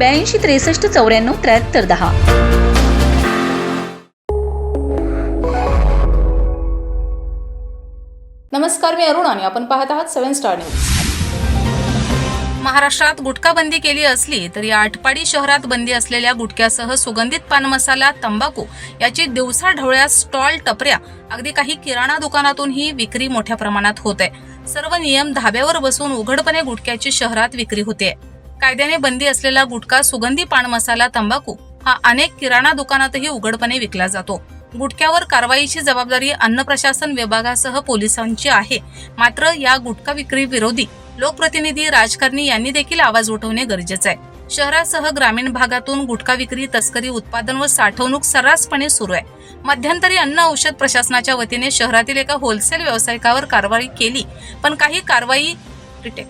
ब्याऐंशी त्रेसष्ट चौऱ्याण्णव त्र्याहत्तर दहा. नमस्कार मी अरुण आणि आपण पाहत आहात सेव्हन स्टार न्यूज. महाराष्ट्रात गुटखा बंदी केली असली तरी आटपाडी शहरात बंदी असलेल्या गुटख्यासह सुगंधित पान मसाला तंबाखू याची दिवसा ढवळ्या स्टॉल टपऱ्या अगदी काही किराणा दुकानातूनही विक्री मोठ्या प्रमाणात होत. आहे सर्व नियम धाब्यावर बसून उघडपणे गुटख्याची शहरात विक्री होते कायद्याने बंदी असलेला गुटखा सुगंधी पान मसाला तंबाखू हा अनेक किराणा दुकानातही उघडपणे विकला जातो. गुटख्यावर कारवाईची जबाबदारी अन्न प्रशासन विभागासह पोलिसांची आहे. मात्र या गुटखा विक्री विरोधी लोकप्रतिनिधी राजकारणी यांनी देखील आवाज उठवणे गरजेचे आहे. शहरासह ग्रामीण भागातून गुटखा विक्री तस्करी उत्पादन व साठवणूक सर्रासपणे सुरू आहे. मध्यंतरी अन्न औषध प्रशासनाच्या वतीने शहरातील एका होलसेल व्यावसायिकावर कारवाई केली पण काही कारवाई रिटेक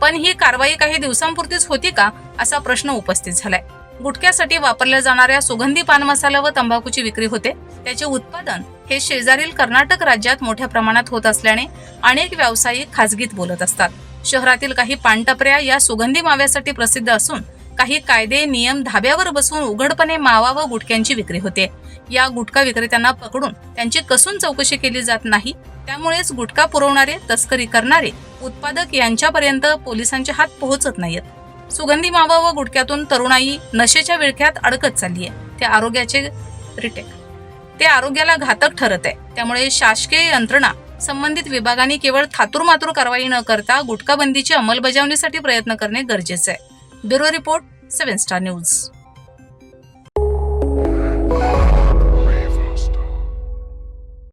पण ही कारवाई काही दिवसांपुरतीच होती का असा प्रश्न उपस्थित झालाय. गुटख्यासाठी वापरल्या जाणाऱ्या सुगंधी पान मसाला व तंबाखूची विक्री होते. त्याचे उत्पादन हे शेजारील कर्नाटक राज्यात मोठ्या प्रमाणात होत असल्याने अनेक व्यावसायिक खाजगीत बोलत असतात. शहरातील काही पानटपऱ्या या सुगंधी माव्यासाठी प्रसिद्ध असून काही कायदे नियम धाब्यावर बसून उघडपणे मावा व गुटख्यांची विक्री होते. या गुटखा विक्रेत्यांना पकडून त्यांची कसून चौकशी केली जात नाही. त्यामुळेच गुटखा पुरवणारे तस्करी करणारे उत्पादक यांच्यापर्यंत पोलिसांचे हात पोहोचत नाहीत सुगंधी मावा व गुटख्यातून तरुणाई नशेच्या विळख्यात अडकत चालली आहे ते आरोग्याचे रिटेक. ते आरोग्याला घातक ठरत आहे. त्यामुळे शासकीय यंत्रणा संबंधित विभागांनी केवळ थातुरमातुर कारवाई न करता गुटखा बंदीची अंमलबजावणीसाठी प्रयत्न करणे गरजेचे आहे. Bureau report seven star news.